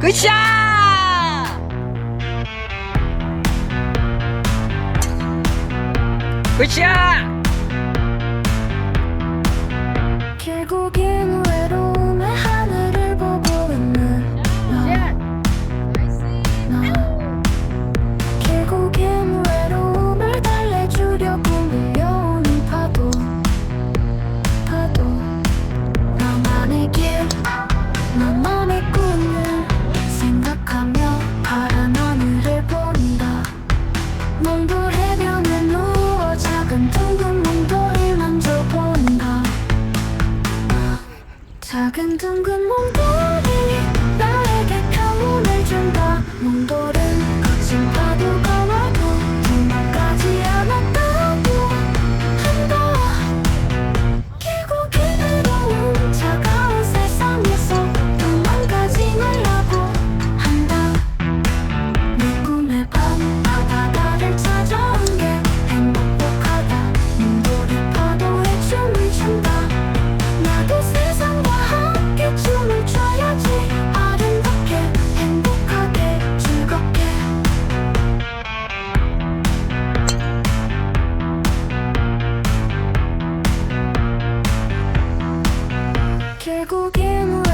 굿샷! 굿샷! 跟整个梦都。Skin